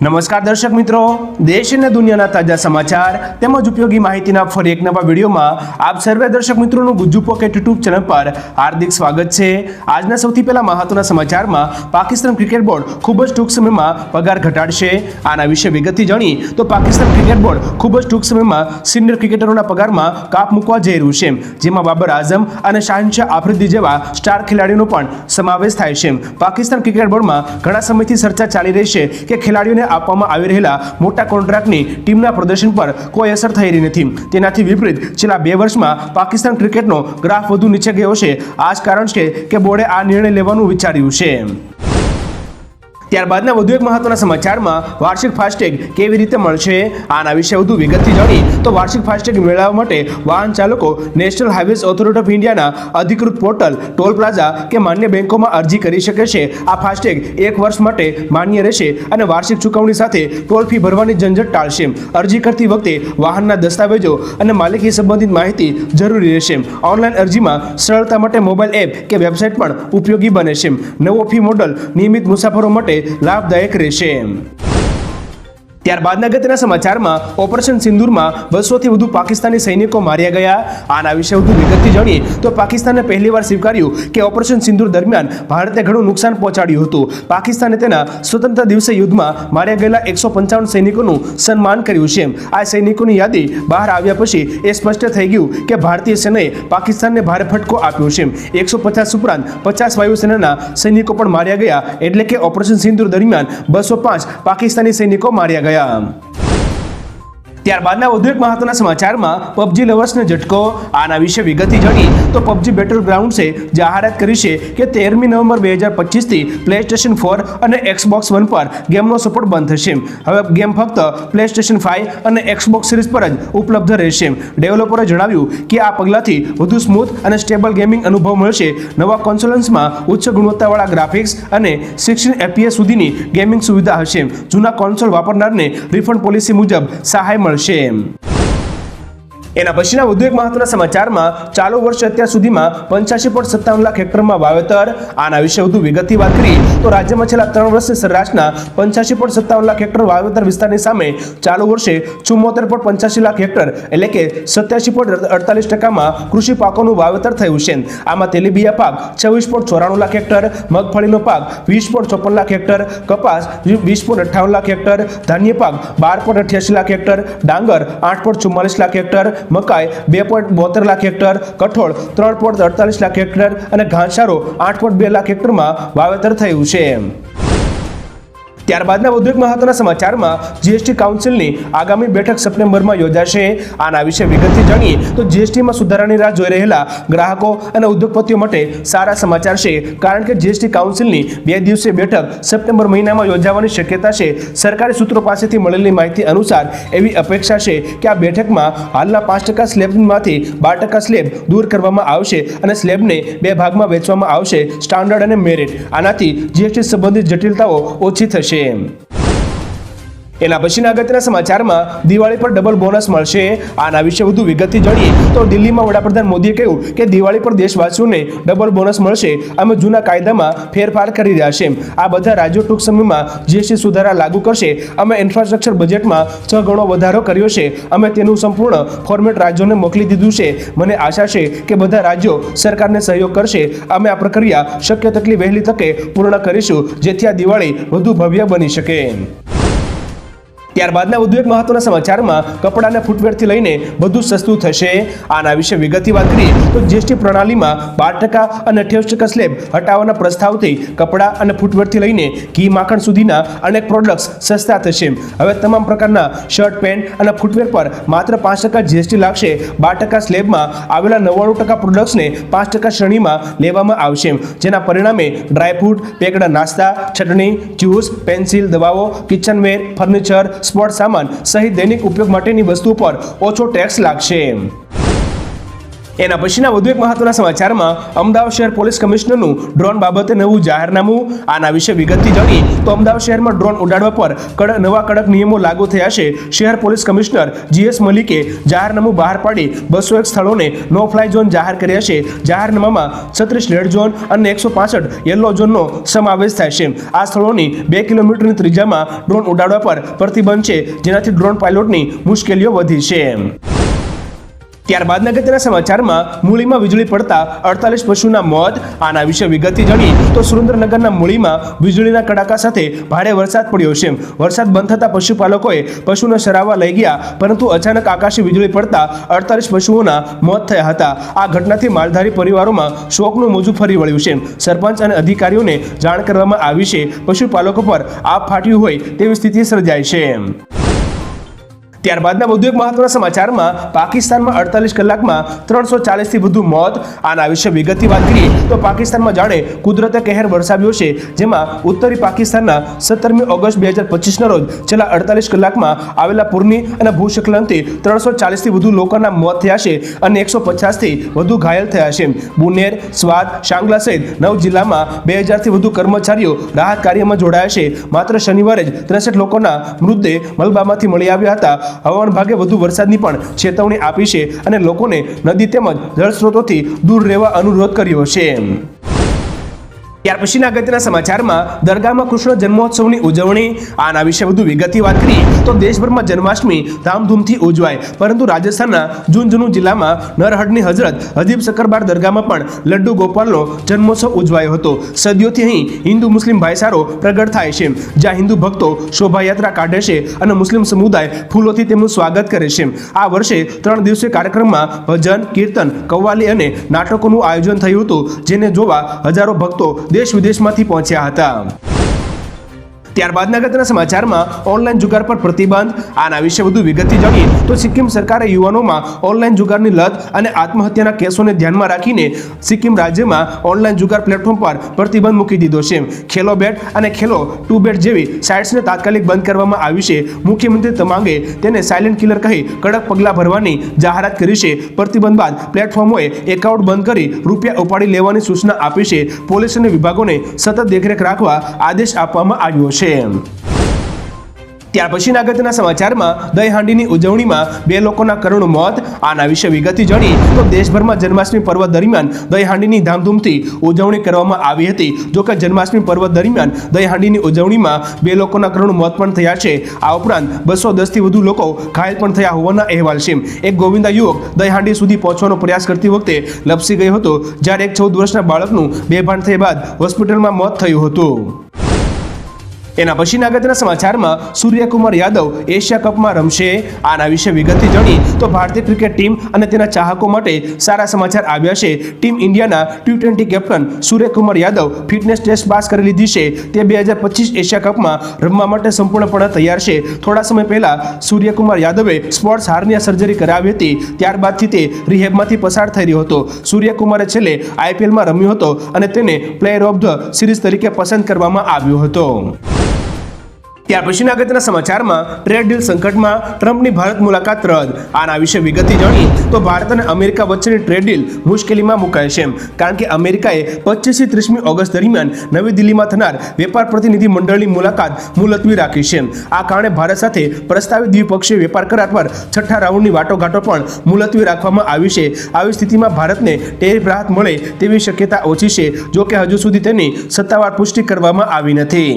નમસ્કાર દર્શક મિત્રો. દેશ અને દુનિયાના તાજા સમાચાર તેમજ ઉપયોગી માહિતીના ફરી એક નવા વિડીયોમાં આપ સર્વે દર્શક મિત્રોનું ગુજ્જુ પોકેટ યુટ્યુબ ચેનલ પર હાર્દિક સ્વાગત છે. આજના સૌથી પહેલા મહત્વના સમાચારમાં પાકિસ્તાન ક્રિકેટ બોર્ડ ખૂબ જ ટૂંક સમયમાં પગાર ઘટાડશે. આના વિશે વિગતથી જાણી તો પાકિસ્તાન ક્રિકેટ બોર્ડ ખૂબ જ ટૂંક સમયમાં સિનિયર ક્રિકેટરોના પગારમાં કાપ મૂકવા જઈ રહ્યું છે. જેમાં બાબર આઝમ અને શાહિનશાહ આફ્રિદી જેવા સ્ટાર ખેલાડીઓનો પણ સમાવેશ થાય છે. પાકિસ્તાન ક્રિકેટ બોર્ડમાં ઘણા સમયથી ચર્ચા ચાલી રહી છે કે ખેલાડીઓને આપવામાં આવી રહેલા મોટા કોન્ટ્રાક્ટની ટીમના પ્રદર્શન પર કોઈ અસર થઈ રહી નથી. તેનાથી વિપરીત, છેલ્લા બે વર્ષમાં પાકિસ્તાન ક્રિકેટનો ગ્રાફ વધુ નીચે ગયો છે. આ જ કારણ છે કે બોર્ડે આ નિર્ણય લેવાનું વિચાર્યું છે. ત્યારબાદના વધુ એક મહત્વના સમાચારમાં વાર્ષિક ફાસ્ટેગ કેવી રીતે મળશે આના વિશે વધુ વિગતથી જાણી તો વાર્ષિક ફાસ્ટેગ મેળવવા માટે વાહન ચાલકો નેશનલ હાઇવેઝ ઓથોરિટી ઓફ ઇન્ડિયાના અધિકૃત પોર્ટલ ટોલ પ્લાઝા કે માન્ય બેંકોમાં અરજી કરી શકે છે. આ ફાસ્ટેગ એક વર્ષ માટે માન્ય રહેશે અને વાર્ષિક ચૂકવણી સાથે ટોલ ફી ભરવાની ઝંઝટ ટાળશે. અરજી કરતી વખતે વાહનના દસ્તાવેજો અને માલિકી સંબંધિત માહિતી જરૂરી રહેશે. ઓનલાઈન અરજીમાં સરળતા માટે મોબાઈલ એપ કે વેબસાઇટ પણ ઉપયોગી બને છે. નવો ફી મોડલ નિયમિત મુસાફરો માટે લાભદાયક રહેશે. ત્યારબાદના અગત્યના સમાચારમાં ઓપરેશન સિંદૂરમાં બસોથી વધુ પાકિસ્તાની સૈનિકો માર્યા ગયા. આના વિશે વધુ વિગતથી જાણીએ તો પાકિસ્તાને પહેલીવાર સ્વીકાર્યું કે ઓપરેશન સિંદૂર દરમિયાન ભારતે ઘણું નુકસાન પહોંચાડ્યું હતું. પાકિસ્તાને તેના સ્વતંત્ર દિવસે યુદ્ધમાં માર્યા ગયેલા એકસો પંચાવન સૈનિકોનું સન્માન કર્યું છે. આ સૈનિકોની યાદી બહાર આવ્યા પછી એ સ્પષ્ટ થઈ ગયું કે ભારતીય સેનાએ પાકિસ્તાનને ભારે ફટકો આપ્યો છે. એકસો પચાસ ઉપરાંત પચાસ વાયુસેનાના સૈનિકો પણ માર્યા ગયા. એટલે કે ઓપરેશન સિંદૂર દરમિયાન બસો પાંચ પાકિસ્તાની સૈનિકો માર્યા ગયા. Kaya ત્યારબાદના વધુ એક મહત્વના સમાચારમાં પબજી લવર્સને ઝટકો, આના વિશે વિગતથી જાણી તો પબજી બેટલ ગ્રાઉન્ડ્સે જાહેરાત કરી છે કે તેરમી નવેમ્બર બે હજાર પચીસથી પ્લે સ્ટેશન ફોર અને એક્સબોક્સ વન પર ગેમનો સપોર્ટ બંધ થશે. હવે ગેમ ફક્ત પ્લે સ્ટેશન ફાઇવ અને એક્સબોક્સ સિરીઝ પર જ ઉપલબ્ધ રહેશે. ડેવલપરે જણાવ્યું કે આ પગલાંથી વધુ સ્મૂથ અને સ્ટેબલ ગેમિંગ અનુભવ મળશે. નવા કોન્સોલન્સમાં ઉચ્ચ ગુણવત્તાવાળા ગ્રાફિક્સ અને સિક્સટીન એપીએસ સુધીની ગેમિંગ સુવિધા હશે. જૂના કોન્સોલ વાપરનારને રિફંડ પોલિસી મુજબ સહાય મળશે. shame. એના પછીના વધુ એક મહત્વના સમાચારમાં ચાલુ વર્ષે અત્યાર સુધીમાં પંચ્યાસી પોઈન્ટ સત્તાવન લાખ હેક્ટરમાં વાવેતર. આના વિશે વધુ વિગતથી વાત કરી, તો રાજ્યમાં છેલ્લા ત્રણ વર્ષે સરેરાશના પંચ્યાસી પોઈન્ટ સત્તાવન લાખ હેક્ટર વાવેતર વિસ્તારની સામે ચાલુ વર્ષે ચુમ્મોતેર પોઈન્ટ પંચ્યાસી લાખ હેક્ટર, એટલે કે સત્યાસી પોઈન્ટ અડતાલીસ ટકામાં કૃષિ પાકોનું વાવેતર થયું છે. આમાં તેલીબિયા પાક છવ્વીસ પોઈન્ટ ચોરાણું લાખ હેક્ટર, મગફળીનો પાક વીસ પોઈન્ટ ચોપન લાખ હેક્ટર, કપાસ વીસ પોઈન્ટ અઠ્ઠાવન લાખ હેક્ટર, ધાન્ય પાક બાર પોઈન્ટ અઠ્યાસી લાખ હેક્ટર, ડાંગર આઠ પોઈન્ટ ચુમ્માલીસ લાખ હેક્ટર મકાઈ, બે પોઈન્ટ બોતેર લાખ હેક્ટર, કઠોળ, ત્રણ પોઈન્ટ અડતાલીસ લાખ હેક્ટર અને ઘાસચારો આઠ પોઈન્ટ બે લાખ હેક્ટરમાં વાવેતર થયું છે. ત્યારબાદના એક મહત્વના સમાચારમાં જીએસટી કાઉન્સિલની આગામી બેઠક સપ્ટેમ્બરમાં યોજાશે. આના વિશે વિગતથી જાણીએ તો જીએસટીમાં સુધારાની રાહ જોઈ રહેલા ગ્રાહકો અને ઉદ્યોગપતિઓ માટે સારા સમાચાર છે. કારણ કે જીએસટી કાઉન્સિલની બે દિવસીય બેઠક સપ્ટેમ્બર મહિનામાં યોજાવાની શક્યતા છે. સરકારી સૂત્રો પાસેથી મળેલી માહિતી અનુસાર એવી અપેક્ષા છે કે આ બેઠકમાં હાલના પાંચ ટકા સ્લેબમાંથી બાર ટકા સ્લેબ દૂર કરવામાં આવશે અને સ્લેબને બે ભાગમાં વેચવામાં આવશે, સ્ટાન્ડર્ડ અને મેરિટ. આનાથી જીએસટી સંબંધિત જટિલતાઓ ઓછી થશે. থাকবে એના પછીના અગત્યના સમાચારમાં દિવાળી પર ડબલ બોનસ મળશે. આના વિશે વધુ વિગતથી જાણીએ તો દિલ્હીમાં વડાપ્રધાન મોદીએ કહ્યું કે દિવાળી પર દેશવાસીઓને ડબલ બોનસ મળશે. અમે જૂના કાયદામાં ફેરફાર કરી રહ્યા છે આ બધા રાજ્યો ટૂંક સમયમાં જીએસટી સુધારા લાગુ કરશે. અમે ઇન્ફ્રાસ્ટ્રક્ચર બજેટમાં છ ગણો વધારો કર્યો છે. અમે તેનું સંપૂર્ણ ફોર્મેટ રાજ્યોને મોકલી દીધું છે. મને આશા છે કે બધા રાજ્યો સરકારને સહયોગ કરશે. અમે આ પ્રક્રિયા શક્ય તેટલી વહેલી તકે પૂર્ણ કરીશું, જેથી આ દિવાળી વધુ ભવ્ય બની શકે. ત્યારબાદના વધુ મહત્વના સમાચારમાં કપડાં અને ફૂટવેરથી લઈને બધું સસ્તું થશે. આના વિશે વિગતથી વાત કરીએ તો જીએસટી પ્રણાલીમાં બાર ટકા અને અઠ્યાવીસ ટકા સ્લેબ હટાવવાના પ્રસ્તાવથી કપડાં અને ફૂટવેરથી લઈને ઘી માખણ સુધીના અનેક પ્રોડક્ટ્સ સસ્તા થશે. હવે તમામ પ્રકારના શર્ટ પેન્ટ અને ફૂટવેર પર માત્ર પાંચ ટકા જીએસટી લાગશે. બાર ટકા સ્લેબમાં આવેલા નવ્વાણું ટકા પ્રોડક્ટ્સને પાંચ ટકા શ્રેણીમાં લેવામાં આવશે. જેના પરિણામે ડ્રાયફ્રૂટ પેકડા નાસ્તા, ચટણી જ્યુસ પેન્સિલ દવાઓ કિચનવેર ફર્નિચર સ્પોર્ટ સામાન સહિત દૈનિક ઉપયોગ માટેની વસ્તુ પર ઓછો ટેક્સ લાગશે. એના પછીના વધુ એક મહત્વના સમાચારમાં અમદાવાદ શહેર પોલીસ કમિશનરનું ડ્રોન બાબતે નવું જાહેરનામું, આના વિશે વિગતથી જાણીએ તો અમદાવાદ શહેરમાં ડ્રોન ઉડાડવા પર કડક નવા કડક નિયમો લાગુ થયા છે. શહેર પોલીસ કમિશનર જીએસ મલિકે જાહેરનામું બહાર પાડી બસો એક સ્થળોને નો ફ્લાય ઝોન જાહેર કર્યા છે. જાહેરનામામાં છત્રીસ રેડ ઝોન અને એકસો પાસઠ યલો ઝોનનો સમાવેશ થાય છે. આ સ્થળોની બે કિલોમીટરની ત્રિજ્યામાં ડ્રોન ઉડાડવા પર પ્રતિબંધ છે. જેનાથી ડ્રોન પાયલોટની મુશ્કેલીઓ વધી છે. ત્યારબાદ અગત્યના સમાચારમાં મૂળીમાં વીજળી પડતા અડતાલીસ પશુના મોત, આના વિશે વિગતથી જાણીએ તો સુરેન્દ્રનગરના મૂળીમાં વીજળીના કડાકા સાથે ભારે વરસાદ પડ્યો છે. વરસાદ બંધ થતા પશુપાલકોએ પશુને સરાવવા લઈ ગયા, પરંતુ અચાનક આકાશી વીજળી પડતા અડતાલીસ પશુઓના મોત થયા હતા. આ ઘટનાથી માલધારી પરિવારોમાં શોકનું મોજું ફરી વળ્યું છે. સરપંચ અને અધિકારીઓને જાણ કરવામાં આવી છે. પશુપાલકો પર આપ ફાટ્યું હોય તેવી સ્થિતિ સર્જાય છે. ત્યારબાદના વધુ એક મહત્વના સમાચારમાં પાકિસ્તાનમાં અડતાલીસ કલાકમાં ત્રણસો ચાલીસથી વધુ મોત. આના વિશે વિગતથી વાત કરીએ તો પાકિસ્તાનમાં જાણે કુદરતે કહેર વરસાવ્યો છે, જેમાં ઉત્તરી પાકિસ્તાનના સત્તરમી ઓગસ્ટ બે હજાર પચીસના રોજ છેલ્લા અડતાલીસ કલાકમાં આવેલા પૂરની અને ભૂસ્ખલનથી ત્રણસો ચાલીસથી વધુ લોકોના મોત થયા છે અને એકસો પચાસથી વધુ ઘાયલ થયા છે. બુનેર, સ્વાદ, શાંગલા સહિત નવ જિલ્લામાં બે હજારથી વધુ કર્મચારીઓ રાહત કાર્યમાં જોડાયા છે. માત્ર શનિવારે જ ત્રેસઠ લોકોના મૃતદેહ મલબામાંથી મળી આવ્યા હતા. હવામાન વિભાગે વધુ વરસાદની પણ ચેતવણી આપી છે અને લોકોને નદી તેમજ જળ સ્ત્રોતોથી દૂર રહેવા અનુરોધ કર્યો છે. ત્યાર પછીના અગત્યના સમાચારમાં દરગાહમાં કૃષ્ણ જન્મોત્સવની ઉજવણી, આના વિશે વધુ વિગતથી વાત કરીએ તો દેશભરમાં જન્માષ્ટમી ધામધૂમથી ઉજવાય, પરંતુ રાજસ્થાનના ઝુંઝુનુ જિલ્લામાં નરહડની હજરત હજીબ સકરબાર દરગાહમાં પણ લડ્ડુ ગોપાલનો જન્મોત્સવ ઉજવાયો હતો. સદીઓથી અહીં હિન્દુ મુસ્લિમ ભાઈચારો પ્રગટ થાય છે, જ્યાં હિન્દુ ભક્તો શોભાયાત્રા કાઢે છે અને મુસ્લિમ સમુદાય ફૂલોથી તેમનું સ્વાગત કરે છે. આ વર્ષે ત્રણ દિવસીય કાર્યક્રમમાં ભજન, કીર્તન, કવ્વાલી અને નાટકોનું આયોજન થયું હતું, જેને જોવા હજારો ભક્તો દેશ વિદેશમાંથી પહોંચ્યા હતા. ત્યારબાદના અગત્યના સમાચારમાં ઓનલાઈન જુગાર પર પ્રતિબંધ. આના વિશે વધુ વિગતથી જાણીએ તો સિક્કિમ સરકારે યુવાનોમાં ઓનલાઈન જુગારની લત અને આત્મહત્યાના કેસોને ધ્યાનમાં રાખીને સિક્કિમ રાજ્યમાં ઓનલાઈન જુગાર પ્લેટફોર્મ પર પ્રતિબંધ મૂકી દીધો છે. ખેલો બેટ અને ખેલો ટુ બેટ જેવી સાઇટ્સને તાત્કાલિક બંધ કરવામાં આવી છે. મુખ્યમંત્રી તમાંગે તેને સાયલેન્ટ કિલર કહી કડક પગલાં ભરવાની જાહેરાત કરી છે. પ્રતિબંધ બાદ પ્લેટફોર્મોએ એકાઉન્ટ બંધ કરી રૂપિયા ઉપાડી લેવાની સૂચના આપી છે. પોલીસ અને વિભાગોને સતત દેખરેખ રાખવા આદેશ આપવામાં આવ્યો છે. ત્યાર પછીના અગત્યના સમાચારમાં દહીહાંડીની ઉજવણીમાં બે લોકોના કરુણ મોત, આના વિશે વિગતથી જાણી તો દેશભરમાં જન્માષ્ટમી પર્વ દરમિયાન દહીહાંડીની ધામધૂમથી ઉજવણી કરવામાં આવી હતી. જોકે જન્માષ્ટમી પર્વ દરમિયાન દહીહાંડીની ઉજવણીમાં બે લોકોના કરુણ મોત પણ થયા છે. આ ઉપરાંત બસો દસથી વધુ લોકો ઘાયલ પણ થયા હોવાના અહેવાલ છે. એક ગોવિંદા યુવક દહીહાંડી સુધી પહોંચવાનો પ્રયાસ કરતી વખતે લપસી ગયો હતો, જ્યારે એક ચૌદ વર્ષના બાળકનું બેભાન થયા બાદ હોસ્પિટલમાં મોત થયું હતું. એના પછીના અગત્યના સમાચારમાં સૂર્યકુમાર યાદવ એશિયા કપમાં રમશે. આના વિશે વિગતથી જાણી તો ભારતીય ક્રિકેટ ટીમ અને તેના ચાહકો માટે સારા સમાચાર આવ્યા છે. ટીમ ઇન્ડિયાના T twenty captain Suryakumar Yadav fitness test pass કરી લીધી છે. તે બે હજાર પચીસ એશિયા કપમાં રમવા માટે સંપૂર્ણપણે તૈયાર છે. થોડા સમય પહેલા સૂર્યકુમાર યાદવે સ્પોર્ટ્સ હાર્નિયા સર્જરી કરાવી હતી. ત્યારબાદથી તે રિહેબમાંથી પસાર થઈ રહ્યો હતો. સૂર્યકુમારે છેલ્લે આઈપીએલમાં રમ્યો હતો અને તેને પ્લેયર ઓફ ધ સિરીઝ તરીકે પસંદ કરવામાં આવ્યો હતો. ત્યાર પછીના અગત્યના સમાચારમાં ટ્રેડ ડીલ સંકટમાં ટ્રમ્પની ભારત મુલાકાત રદ. આના વિશે વિગતથી જાણી તો ભારત અને અમેરિકા વચ્ચેની ટ્રેડ ડીલ મુશ્કેલીમાં મુકાય છે. કારણ કે અમેરિકાએ પચીસથી ત્રીસમી ઓગસ્ટ દરમિયાન નવી દિલ્હીમાં થનાર વેપાર પ્રતિનિધિ મંડળની મુલાકાત મુલતવી રાખી છે. આ કારણે ભારત સાથે પ્રસ્તાવિત દ્વિપક્ષીય વેપાર કરાર પર છઠ્ઠા રાઉન્ડની વાટોઘાટો પણ મુલતવી રાખવામાં આવી છે. આવી સ્થિતિમાં ભારતને ટેરિફ રાહત મળે તેવી શક્યતા ઓછી છે, જોકે હજુ સુધી તેની સત્તાવાર પુષ્ટિ કરવામાં આવી નથી.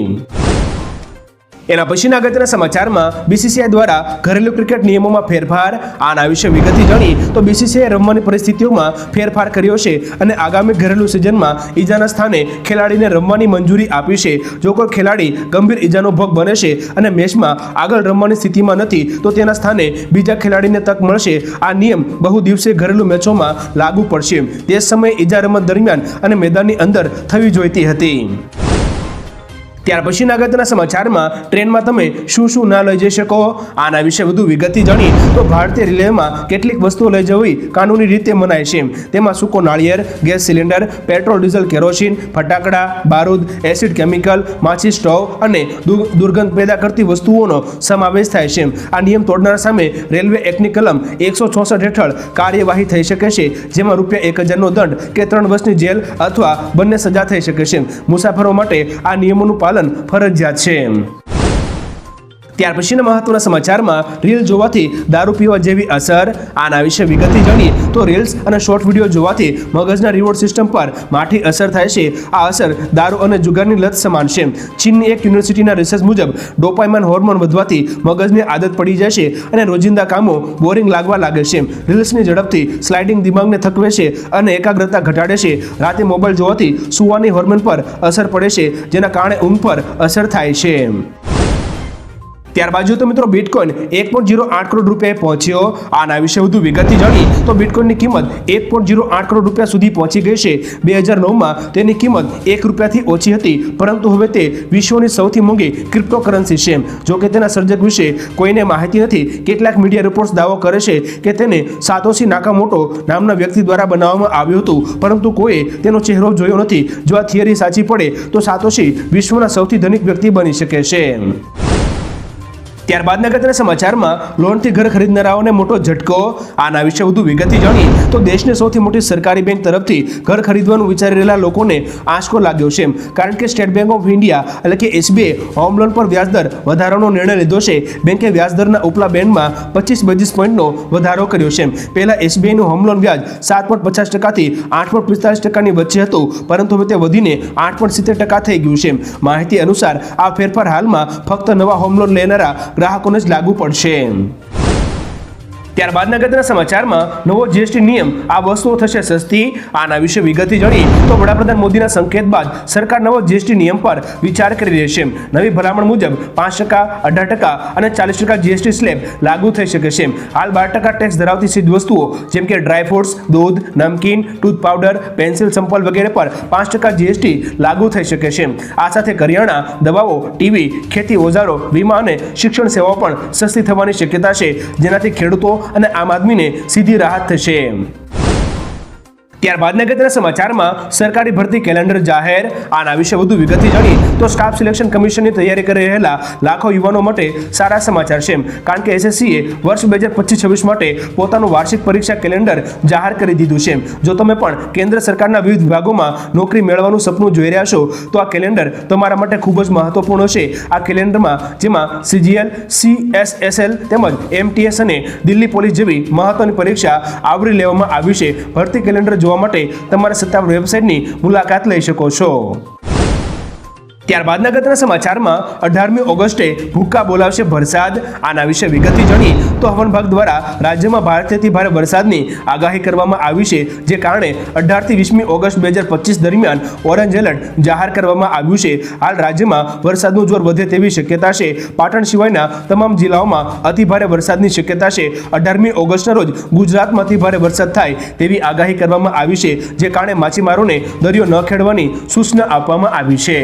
એના પછીના અગત્યના સમાચારમાં બીસીસીઆઈ દ્વારા ઘરેલુ ક્રિકેટ નિયમોમાં ફેરફાર, આના વિશે વિગતથી જાણી તો બીસીસીઆઈ રમવાની પરિસ્થિતિઓમાં ફેરફાર કર્યો છે અને આગામી ઘરેલુ સિઝનમાં ઈજાના સ્થાને ખેલાડીને રમવાની મંજૂરી આપી છે. જો કોઈ ખેલાડી ગંભીર ઈજાનો ભોગ બને છે અને મેચમાં આગળ રમવાની સ્થિતિમાં નથી, તો તેના સ્થાને બીજા ખેલાડીને તક મળશે. આ નિયમ બહુ દિવસે ઘરેલુ મેચોમાં લાગુ પડશે. તે સમયે ઈજા રમત દરમિયાન અને મેદાનની અંદર થવી જોઈતી હતી. ત્યાર પછીના અગત્યના સમાચારમાં ટ્રેનમાં તમે શું શું ના લઈ જઈ શકો? આના વિશે વધુ વિગતથી જાણી તો ભારતીય રેલવેમાં કેટલીક વસ્તુઓ લઈ જવી કાનૂની રીતે મનાય છે. તેમાં સૂકો નાળિયેર, gas cylinder, petrol, diesel, kerosene, ફટાકડા, બારૂદ, એસિડ, કેમિકલ, માછી સ્ટોવ અને દુર્ગંધ પેદા કરતી વસ્તુઓનો સમાવેશ થાય છે. આ નિયમ તોડનાર સામે રેલવે એક્ટની કલમ એકસો ચોસઠ હેઠળ કાર્યવાહી થઈ શકે છે, જેમાં રૂપિયા એક હજારનો દંડ કે ત્રણ વર્ષની જેલ અથવા બંને સજા થઈ શકે છે. મુસાફરો માટે આ નિયમોનું પાલન ફરજિયાત છે. ત્યાર પછીના મહત્વના સમાચારમાં રીલ જોવાથી દારૂ પીવા જેવી અસર, આના વિશે વિગતથી જાણીએ તો રીલ્સ અને શોર્ટ વીડિયો જોવાથી મગજના રિવોર્ડ સિસ્ટમ પર માઠી અસર થાય છે. આ અસર દારૂ અને જુગારની લત સમાન છે. ચીનની એક યુનિવર્સિટીના રિસર્ચ મુજબ ડોપાઇમાન હોર્મોન વધવાથી મગજની આદત પડી જાય છે અને રોજિંદા કામો બોરિંગ લાગવા લાગે છે. રીલ્સની ઝડપથી સ્લાઇડિંગ દિમાગને થકવે છે અને એકાગ્રતા ઘટાડે છે. રાતે મોબાઈલ જોવાથી સુવાની હોર્મોન પર અસર પડે છે, જેના કારણે ઊંઘ પર અસર થાય છે. ત્યારબાદ જો તો મિત્રો બિટકોઇન એક પોઈન્ટ જીરો આઠ કરોડ રૂપિયાએ પહોંચ્યો. આના વિશે વધુ વિગતથી જાણી તો બિટકોઇનની કિંમત એક પોઈન્ટ જીરો આઠ કરોડ રૂપિયા સુધી પહોંચી ગઈ છે. બે હજાર નવમાં તેની કિંમત એક રૂપિયાથી ઓછી હતી, પરંતુ હવે તે વિશ્વની સૌથી મોંઘી ક્રિપ્ટોકરન્સી છે. જો કે તેના સર્જક વિશે કોઈને માહિતી નથી, કેટલાક મીડિયા રિપોર્ટ્સ દાવો કરે છે કે તેને સાતોશી નાકામોટો નામના વ્યક્તિ દ્વારા બનાવવામાં આવ્યું હતું, પરંતુ કોઈએ તેનો ચહેરો જોયો નથી. જો આ થિયરી સાચી પડે, તો સાતોશી વિશ્વના સૌથી ધનિક વ્યક્તિ બની શકે છે. ત્યારબાદના અગત્યના સમાચારમાં લોનથી ઘર ખરીદનારાઓને મોટો ઝટકો. આના વિશે વધુ વિગતથી જાણી તો દેશની સૌથી મોટી સરકારી બેંક તરફથી ઘર ખરીદવાનું વિચારી રહેલા લોકોને આંચકો લાગ્યો છે. કારણ કે સ્ટેટ બેંક ઓફ ઇન્ડિયા એટલે કે એસબીઆઈ હોમ લોન પર વ્યાજદર વધારાનો નિર્ણય લીધો છે. બેંકે વ્યાજદરના ઉપલા બેન્ડમાં પચીસ બેઝિસ પોઈન્ટનો વધારો કર્યો છે. પહેલાં એસબીઆઈનું હોમ લોન વ્યાજ સાત પોઈન્ટ પચાસ ટકાથી આઠ પોઈન્ટ પિસ્તાલીસ ટકાની વચ્ચે હતું, પરંતુ હવે તે વધીને આઠ પોઈન્ટ સિત્તેર ટકા થઈ ગયું છે. માહિતી અનુસાર, આ ફેરફાર હાલમાં ફક્ત નવા હોમ લોન લેનારા ગ્રાહકોને જ લાગુ પડશે. ત્યારબાદના અગત્યના સમાચારમાં નવો જીએસટી નિયમ, આ વસ્તુઓ થશે સસ્તી, આના વિશે વિગતથી જાણી તો વડાપ્રધાન મોદીના સંકેત બાદ સરકાર નવો જીએસટી નિયમ પર વિચાર કરી રહી છે. નવી ભલામણ મુજબ પાંચ ટકા, અઢાર ટકા અને ચાલીસ ટકા જીએસટી સ્લેબ લાગુ થઈ શકે છે. હાલ બાર ટકા ટેક્સ ધરાવતી સીધ વસ્તુઓ જેમ કે ડ્રાયફ્રૂટ્સ દૂધ, નમકીન, ટૂથ પાવડર, પેન્સિલ, સંપલ વગેરે પર પાંચ ટકા જીએસટી લાગુ થઈ શકે છે. આ સાથે કરિયાણા, દવાઓ, ટીવી, ખેતી, ઓજારો, વીમા અને શિક્ષણ સેવાઓ પણ સસ્તી થવાની શક્યતા છે. જેનાથી ખેડૂતો અને આમ આદમીને સીધી રાહત થશે ત્યારબાદના નગરના સમાચારમાં સરકારી ભરતી કેલેન્ડર જાહેર. આના વિશે વધુ વિગતથી જાણીએ તો સ્ટાફ સિલેક્શન કમિશનની તૈયારી કરી રહેલા લાખો યુવાનો માટે સારા સમાચાર છે કારણ કે એસએસસીએ વર્ષ બે હજાર પચીસ છવ્વીસ માટે પોતાનું વાર્ષિક પરીક્ષા કેલેન્ડર જાહેર કરી દીધું છે જો તમે પણ કેન્દ્ર સરકારના વિવિધ વિભાગોમાં નોકરી મેળવવાનું સપનું જોઈ રહ્યા છો, તો આ કેલેન્ડર તમારા માટે ખૂબ જ મહત્વપૂર્ણ છે. આ કેલેન્ડરમાં જેમાં સીજીએલ સીએસએસએલ તેમજ એમટીએસ અને દિલ્હી પોલીસ જેવી મહત્વની પરીક્ષા આવરી લેવામાં આવી છે. ભરતી કેલેન્ડર જોવા માટે તમારા સત્તાવાર વેબસાઇટની મુલાકાત લઈ શકો છો. ત્યારબાદના ગતના સમાચારમાં અઢારમી ઓગસ્ટે ભૂક્કા બોલાવશે વરસાદ. આના વિશે વિગતથી જાણી તો હવન વિભાગ દ્વારા રાજ્યમાં ભારેથી ભારે વરસાદની આગાહી કરવામાં આવી છે, જે કારણે અઢારથી વીસમી ઓગસ્ટ બે હજાર પચીસ દરમિયાન ઓરેન્જ એલર્ટ જાહેર કરવામાં આવ્યું છે. હાલ રાજ્યમાં વરસાદનું જોર વધે તેવી શક્યતા છે. પાટણ સિવાયના તમામ જિલ્લાઓમાં અતિભારે વરસાદની શક્યતા છે. અઢારમી ઓગસ્ટના રોજ ગુજરાતમાં અતિભારે વરસાદ થાય તેવી આગાહી કરવામાં આવી છે, જે કારણે માછીમારોને દરિયો ન ખેડવાની સૂચના આપવામાં આવી છે.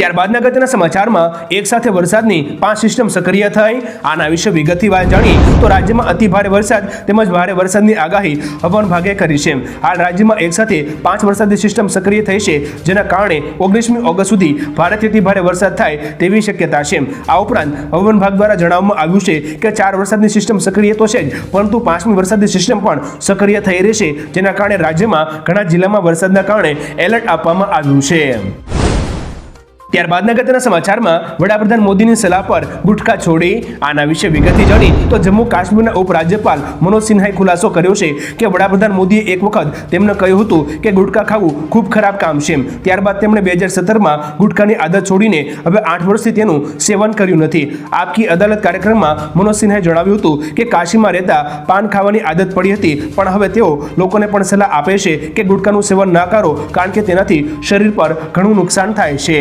ત્યારબાદના અગત્યના સમાચારમાં એક સાથે વરસાદની પાંચ સિસ્ટમ સક્રિય થઈ. આના વિશે વિગતથી વાત જાણી તો રાજ્યમાં અતિ ભારે વરસાદ તેમજ ભારે વરસાદની આગાહી હવામાન ભાગે કરી છે. હાલ રાજ્યમાં એક સાથે પાંચ વરસાદની સિસ્ટમ સક્રિય થઈ છે, જેના કારણે ઓગણીસમી ઓગસ્ટ સુધી અતિ ભારે વરસાદ થાય તેવી શક્યતા છે. આ ઉપરાંત હવામાન ભાગ દ્વારા જણાવવામાં આવ્યું છે કે ચાર વરસાદની સિસ્ટમ સક્રિય તો છે જ, પરંતુ પાંચમી વરસાદની સિસ્ટમ પણ સક્રિય થઈ રહેશે જેના કારણે રાજ્યમાં ઘણા જિલ્લામાં વરસાદના કારણે એલર્ટ આપવામાં આવ્યું છે. ત્યારબાદના ગતના સમાચારમાં વડાપ્રધાન મોદીની સલાહ પર ગુટખા છોડી આના વિશે વિગતથી જાણી તો જમ્મુ કાશ્મીરના ઉપરાજ્યપાલ મનોજ સિન્હાએ ખુલાસો કર્યો છે કે વડાપ્રધાન મોદીએ એક વખત તેમને કહ્યું હતું કે ગુટખા ખાવું ખૂબ ખરાબ કામ છે ત્યારબાદ તેમણે બે હજાર સત્તરમાં ગુટખાની આદત છોડીને હવે આઠ વર્ષથી તેનું સેવન કર્યું નથી. આપકી અદાલત કાર્યક્રમમાં મનોજ સિન્હાએ જણાવ્યું હતું કે કાશીમાં રહેતા પાન ખાવાની આદત પડી હતી, પણ હવે તેઓ લોકોને પણ સલાહ આપે છે કે ગુટખાનું સેવન ના કરો, કારણ કે તેનાથી શરીર પર ઘણું નુકસાન થાય છે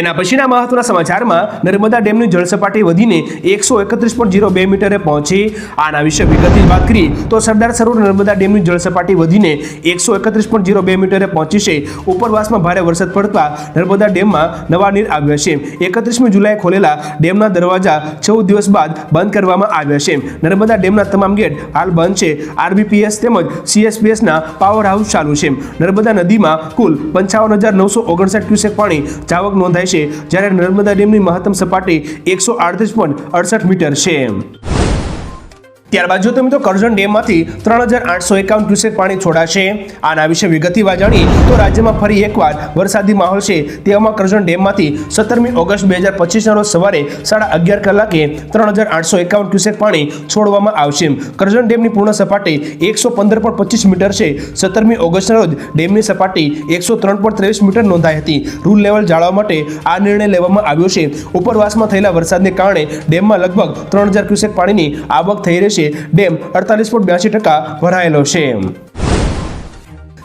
એના પછીના મહત્વના સમાચારમાં નર્મદા ડેમની જળસપાટી વધીને એકસો એકત્રીસ પોઈન્ટ જીરો બે મીટરે પહોંચી. આના વિશે વિગતની વાત કરીએ તો સરદાર સરોવર નર્મદા ડેમની જળસપાટી વધીને એકસો એકત્રીસ પોઈન્ટ ઝીરો બે મીટરે પહોંચી છે. ઉપરવાસમાં ભારે વરસાદ પડતા નર્મદા ડેમમાં નવા નીર આવ્યા છે. એકત્રીસમી જુલાઈએ ખોલેલા ડેમના દરવાજા ચૌદ દિવસ બાદ બંધ કરવામાં આવ્યા છે. નર્મદા ડેમના તમામ ગેટ હાલ બંધ છે. આરબીપીએસ તેમજ સીએસપીએસના પાવર હાઉસ ચાલુ છે. નર્મદા નદીમાં કુલ પંચાવન હજાર નવસો ઓગણસાઠ ક્યુસેક પાણી જાવક નોંધાય છે. જ્યારે નર્મદા ડેમની મહત્તમ સપાટી એકસો આડત્રીસ પોઈન્ટ અડસઠ મીટર છે. ત્યારબાદ જો તમે તો કરજણ ડેમમાંથી ત્રણ હજાર આઠસો એકાવન ક્યુસેક પાણી છોડાશે. આના વિશે વિગતની વાત જાણીએ તો રાજ્યમાં ફરી એકવાર વરસાદી માહોલ છે. તેવામાં કરજણ ડેમમાંથી સત્તરમી ઓગસ્ટ બે હજાર પચીસના રોજ સવારે સાડા અગિયાર કલાકે ત્રણ હજાર આઠસો એકાવન ક્યુસેક પાણી છોડવામાં આવશે. કરજણ ડેમની પૂર્ણ સપાટી એકસો પંદર પોઈન્ટ પચીસ મીટર છે. સત્તરમી ઓગસ્ટના રોજ ડેમની સપાટી એકસો ત્રણ પોઈન્ટ ત્રેવીસ મીટર નોંધાઈ હતી. રૂલ લેવલ જાળવવા માટે આ નિર્ણય લેવામાં આવ્યો છે. ઉપરવાસમાં થયેલા વરસાદને કારણે ડેમમાં લગભગ ત્રણ હજાર ક્યુસેક પાણીની આવક થઈ રહેશે ડેમ અડતાલીસ પોઈન્ટ બ્યાસી ટકા ભરાયેલો છે.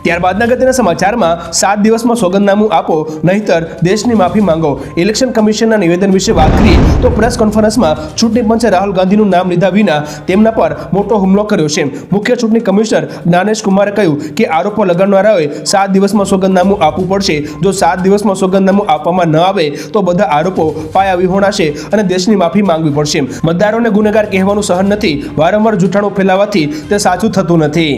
ત્યારબાદના ગતિના સમાચારમાં સાત દિવસમાં સોગંદનામું આપો, નહીતર દેશની માફી માંગો. ઇલેક્શન કમિશનના નિવેદન વિશે વાત કરીએ, તો પ્રેસ કોન્ફરન્સમાં ચૂંટણી પંચે રાહુલ ગાંધીનું નામ લીધા વિના તેમના પર મોટો હુમલો કર્યો છે. મુખ્ય ચૂંટણી કમિશનર જ્ઞાનેશ કુમારે કહ્યું કે આરોપો લગાડનારાઓએ સાત દિવસમાં સોગંદનામું આપવું પડશે. જો સાત દિવસમાં સોગંદનામું આપવામાં ન આવે, તો બધા આરોપો પાયા વિહોણાશે અને દેશની માફી માંગવી પડશે. મતદારોને ગુનેગાર કહેવાનું સહન નથી, વારંવાર જૂઠાણું ફેલાવાથી તે સાચું થતું નથી.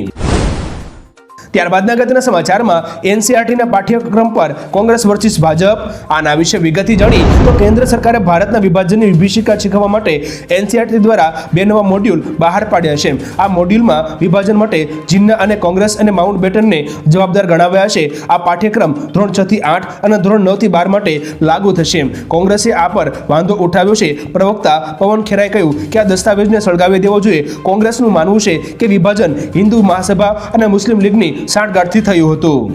ત્યારબાદના અગત્યના સમાચારમાં એનસીઆરટીના પાઠ્યક્રમ પર કોંગ્રેસ વર્સિસ ભાજપ. આના વિશે વિગતથી જાણી તો કેન્દ્ર સરકારે ભારતના વિભાજનની વિભીષિકા શીખવવા માટે એનસીઆરટી દ્વારા બે નવા મોડ્યુલ બહાર પાડ્યા છે. આ મોડ્યુલમાં વિભાજન માટે જિન્ના અને કોંગ્રેસ અને માઉન્ટ બેટનને જવાબદાર ગણાવ્યા છે. આ પાઠ્યક્રમ ધોરણ છ થી આઠ અને ધોરણ નવથી બાર માટે લાગુ થશે. કોંગ્રેસે આ પર વાંધો ઉઠાવ્યો છે. પ્રવક્તા પવન ખેરાએ કહ્યું કે આ દસ્તાવેજને સળગાવી દેવો જોઈએ. કોંગ્રેસનું માનવું છે કે વિભાજન હિન્દુ મહાસભા અને મુસ્લિમ લીગની સાંઠગાંઠથી થયું હતું.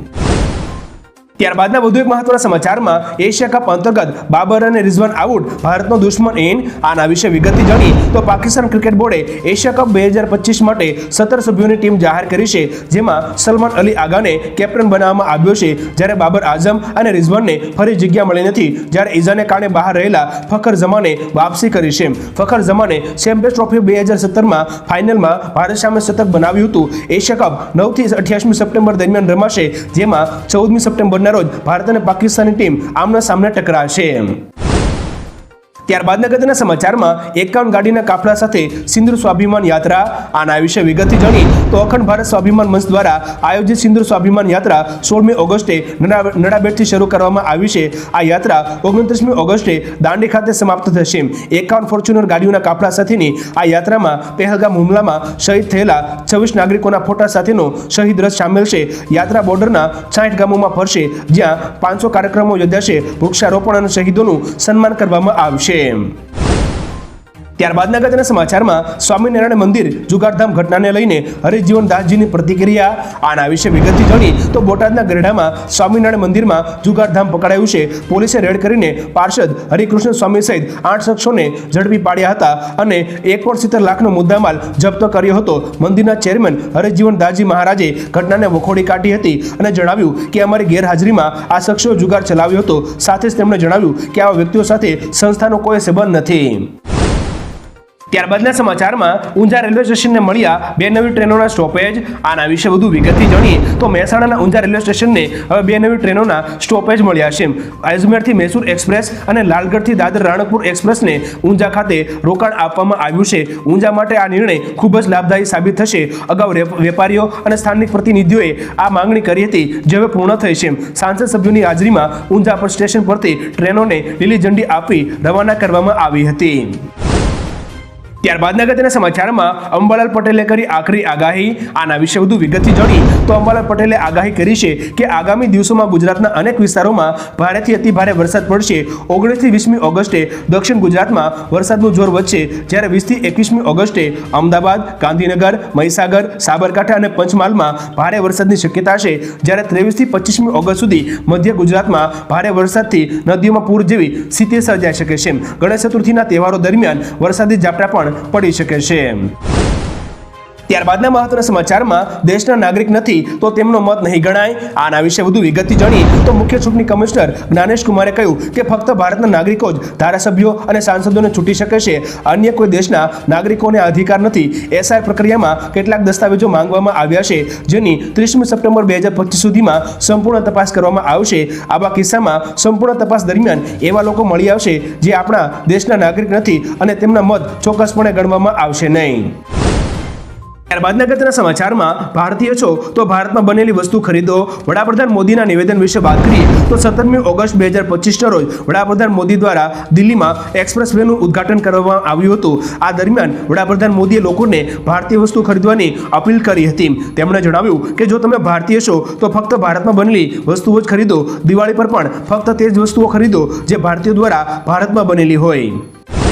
ત્યારબાદના વધુ એક મહત્વના સમાચારમાં એશિયા કપ અંતર્ગત બાબર અને રિઝવાન આઉટ ભારતનો દુશ્મન ઇન આના વિશે વિગતથી જાણી તો પાકિસ્તાન ક્રિકેટ બોર્ડે એશિયા કપ બે હજાર પચીસ માટે સત્તર સભ્યોની ટીમ જાહેર કરી છે, જેમાં સલમાન અલી આગાને કેપ્ટન બનાવવામાં આવ્યો છે. જ્યારે બાબર આઝમ અને રિઝવાનને ફરી જગ્યા મળી નથી, જ્યારે ઈજાને કારણે બહાર રહેલા ફખર જમાને વાપસી કરી છે. ફખર જમાને ચેમ્પિયન્સ ટ્રોફી બે હજાર સત્તરમાં ફાઇનલમાં ભારત સામે શતક બનાવ્યું હતું. એશિયા કપ નવથી અઠ્યાસમી સપ્ટેમ્બર દરમિયાન રમાશે, જેમાં ચૌદમી સપ્ટેમ્બરના રોજ ભારત અને પાકિસ્તાનની ટીમ આમના સામને ટકરાશે ત્યારબાદના અગત્યના સમાચારમાં એકાવન ગાડીના કાફલા સાથે સિંદૂર સ્વાભિમાન યાત્રા, આના વિશે વિગતથી જાણી તો અખંડ ભારત સ્વાભિમાન મંચ દ્વારા આયોજિત સિંદુર સ્વાભિમાન યાત્રા સોળમી ઓગસ્ટે નડા- નડાબેટથી શરૂ કરવામાં આવી છે. આ યાત્રા ઓગણત્રીસમી ઓગસ્ટે દાંડી ખાતે સમાપ્ત થશે. એકાવન ફોર્ચ્યુનર ગાડીઓના કાફલા સાથેની આ યાત્રામાં પહેલગામ હુમલામાં શહીદ થયેલા છવ્વીસ નાગરિકોના ફોટા સાથેનો શહીદ રથ સામેલ છે. યાત્રા બોર્ડરના સાઠ ગામોમાં ફરશે, જ્યાં પાંચસો કાર્યક્રમો યોજાશે. વૃક્ષારોપણ અને શહીદોનું સન્માન કરવામાં આવશે. Team. ત્યારબાદના અગત્યના સમાચારમાં સ્વામિનારાયણ મંદિર જુગારધામ ઘટનાને લઈને હરિજીવન દાસજીની પ્રતિક્રિયા, આના વિશે વિગતથી જાણી તો બોટાદના ગરડામાં સ્વામિનારાયણ મંદિરમાં જુગારધામ પકડાયું છે. પોલીસે રેડ કરીને પાર્ષદ હરિકૃષ્ણ સ્વામી સહિત આઠ શખ્સોને ઝડપી પાડ્યા હતા અને એક કરોડ સિત્તેર લાખનો મુદ્દામાલ જપ્ત કર્યો હતો. મંદિરના ચેરમેન હરિજીવન દાસજી મહારાજે ઘટનાને વખોડી કાઢી હતી અને જણાવ્યું કે અમારી ગેરહાજરીમાં આ શખ્સો જુગાર ચલાવ્યો હતો. સાથે જ તેમણે જણાવ્યું કે આવા વ્યક્તિઓ સાથે સંસ્થાનો કોઈ સંબંધ નથી. ત્યારબાદના સમાચારમાં ઊંઝા રેલવે સ્ટેશનને મળ્યા બે નવી ટ્રેનોના સ્ટોપેજ. આના વિશે વધુ વિગતથી જાણીએ તો મહેસાણાના ઊંઝા રેલવે સ્ટેશનને હવે બે નવી ટ્રેનોના સ્ટોપેજ મળ્યા છે. અજમેરથી મૈસૂર એક્સપ્રેસ અને લાલગઢથી દાદર રાણકપુર એક્સપ્રેસને ઊંઝા ખાતે રોકાણ આપવામાં આવ્યું છે. ઊંઝા માટે આ નિર્ણય ખૂબ જ લાભદાયી સાબિત થશે. અગાઉ વેપારીઓ અને સ્થાનિક પ્રતિનિધિઓએ આ માંગણી કરી હતી, જે હવે પૂર્ણ થઈ છે. સાંસદ સભ્યોની હાજરીમાં ઊંઝા પર સ્ટેશન પરથી ટ્રેનોને લીલી ઝંડી આપી રવાના કરવામાં આવી હતી. ત્યારબાદના અગત્યના સમાચારમાં અંબાલાલ પટેલે કરી આખરી આગાહી. આના વિશે વધુ વિગતથી જાણી તો અંબાલાલ પટેલે આગાહી કરી છે કે આગામી દિવસોમાં ગુજરાતના અનેક વિસ્તારોમાં ભારેથી અતિ ભારે વરસાદ પડશે. ઓગણીસથી વીસમી ઓગસ્ટે દક્ષિણ ગુજરાતમાં વરસાદનું જોર વધશે. જ્યારે વીસથી એકવીસમી ઓગસ્ટે અમદાવાદ, ગાંધીનગર, મહીસાગર, સાબરકાંઠા અને પંચમહાલમાં ભારે વરસાદની શક્યતા છે. જ્યારે ત્રેવીસથી પચીસમી ઓગસ્ટ સુધી મધ્ય ગુજરાતમાં ભારે વરસાદથી નદીઓમાં પૂર જેવી સ્થિતિ સર્જાઈ શકે છે. ગણેશ ચતુર્થીના તહેવારો દરમિયાન વરસાદી ઝાપટા પણ પડી શકે છે. ત્યારબાદના મહત્વના સમાચારમાં દેશના નાગરિક નથી તો તેમનો મત નહીં ગણાય. આના વિશે વધુ વિગતથી જાણી તો મુખ્ય ચૂંટણી કમિશનર જ્ઞાનેશ કુમારે કહ્યું કે ફક્ત ભારતના નાગરિકો જ ધારાસભ્યો અને સાંસદોને છૂટી શકે છે. અન્ય કોઈ દેશના નાગરિકોને અધિકાર નથી. એસઆર પ્રક્રિયામાં કેટલાક દસ્તાવેજો માંગવામાં આવ્યા છે, જેની ત્રીસમી સપ્ટેમ્બર બે હજાર પચીસ સુધીમાં સંપૂર્ણ તપાસ કરવામાં આવશે. આવા કિસ્સામાં સંપૂર્ણ તપાસ દરમિયાન એવા લોકો મળી આવશે જે આપણા દેશના નાગરિક નથી અને તેમના મત ચોક્કસપણે ગણવામાં આવશે નહીં. ત્યારબાદના અગત્યના સમાચારમાં ભારતીય છો, તો ભારતમાં બનેલી વસ્તુ ખરીદો. વડાપ્રધાન મોદીના નિવેદન વિશે વાત કરીએ, તો સત્તરમી ઓગસ્ટ બે હજાર પચીસના રોજ વડાપ્રધાન મોદી દ્વારા દિલ્હીમાં એક્સપ્રેસ વેનું ઉદ્ઘાટન કરવામાં આવ્યું હતું. આ દરમિયાન વડાપ્રધાન મોદીએ લોકોને ભારતીય વસ્તુ ખરીદવાની અપીલ કરી હતી. તેમણે જણાવ્યું કે જો તમે ભારતીય છો, તો ફક્ત ભારતમાં બનેલી વસ્તુઓ જ ખરીદો. દિવાળી પર પણ ફક્ત તે જ વસ્તુઓ ખરીદો જે ભારતીયો દ્વારા ભારતમાં બનેલી હોય.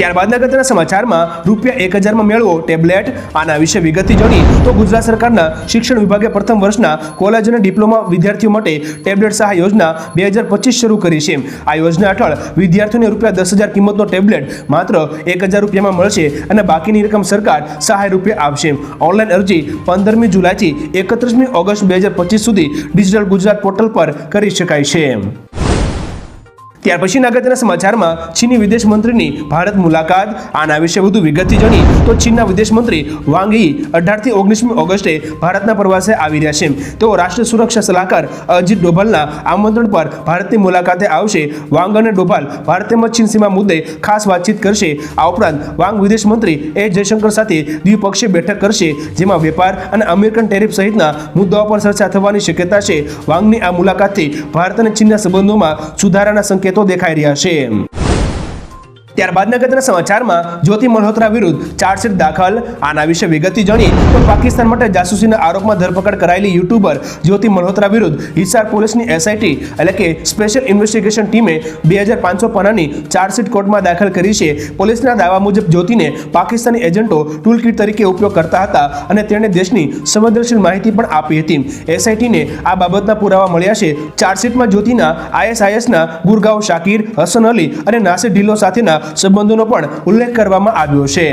ત્યારબાદના અગત્યના સમાચારમાં રૂપિયા એક હજારમાં મેળવો ટેબ્લેટ. આના વિશે વિગતથી જાણી તો ગુજરાત સરકારના શિક્ષણ વિભાગે પ્રથમ વર્ષના કોલેજ અને ડિપ્લોમા વિદ્યાર્થીઓ માટે ટેબ્લેટ સહાય યોજના બે હજાર પચીસ શરૂ કરી છે. આ યોજના હેઠળ વિદ્યાર્થીઓને રૂપિયા દસ હજાર કિંમતનો ટેબ્લેટ માત્ર એક હજાર રૂપિયામાં મળશે અને બાકીની રકમ સરકાર સહાય રૂપે આપશે. ઓનલાઈન અરજી પંદરમી જુલાઈથી એકત્રીસમી ઓગસ્ટ બે હજાર પચીસ સુધી ડિજિટલ ગુજરાત પોર્ટલ પર કરી શકાય છે. ત્યાર પછીના અગત્યના સમાચારમાં ચીની વિદેશ મંત્રીની ભારત મુલાકાત, આના વિશે વધુ વિગતથી જાણી તો ચીનના વિદેશ મંત્રી વાંગ યી અઢારથી ઓગણીસમી ઓગસ્ટે ભારતના પ્રવાસે આવી રહ્યા છે. તેઓ રાષ્ટ્રીય સુરક્ષા સલાહકાર અજીત ડોભાલના આમંત્રણ પર ભારતની મુલાકાતે આવશે. વાંગ અને ડોભાલ ભારત તેમજ ચીન સીમા મુદ્દે ખાસ વાતચીત કરશે. આ ઉપરાંત વાંગ વિદેશ મંત્રી એ જયશંકર સાથે દ્વિપક્ષીય બેઠક કરશે, જેમાં વેપાર અને અમેરિકન ટેરિફ સહિતના મુદ્દાઓ પર ચર્ચા થવાની શક્યતા છે. વાંગની આ મુલાકાતથી ભારત અને ચીનના સંબંધોમાં સુધારાના સંકેતો દેખાઈ રહ્યા છે. ત્યારબાદના ગતના સમાચારમાં જ્યોતિ મલ્હોત્રા વિરુદ્ધ ચાર્જશીટ દાખલ. આના વિશે વિગતથી જાણી તો પાકિસ્તાન માટે જાસૂસીના આરોપમાં ધરપકડ કરાયેલી યુટ્યુબર જ્યોતિ મલ્હોત્રા વિરુદ્ધ હિસાર પોલીસની એસઆઈટી એટલે કે સ્પેશિયલ ઇન્વેસ્ટિગેશન ટીમે બે હજાર પાંચસો પનાની ચાર્જશીટ કોર્ટમાં દાખલ કરી છે. પોલીસના દાવા મુજબ જ્યોતિને પાકિસ્તાની એજન્ટો ટૂલકીટ તરીકે ઉપયોગ કરતા હતા અને તેણે દેશની સંવેદનશીલ માહિતી પણ આપી હતી. એસઆઈટીને આ બાબતના પુરાવા મળ્યા છે. ચાર્જશીટમાં જ્યોતિના આઈએસઆઈએસના ગુરગાંવ શાકીર, હસન અલી અને નાસિર ઢીલો સાથેના સંબંધોનો પણ ઉલ્લેખ કરવામાં આવ્યો છે.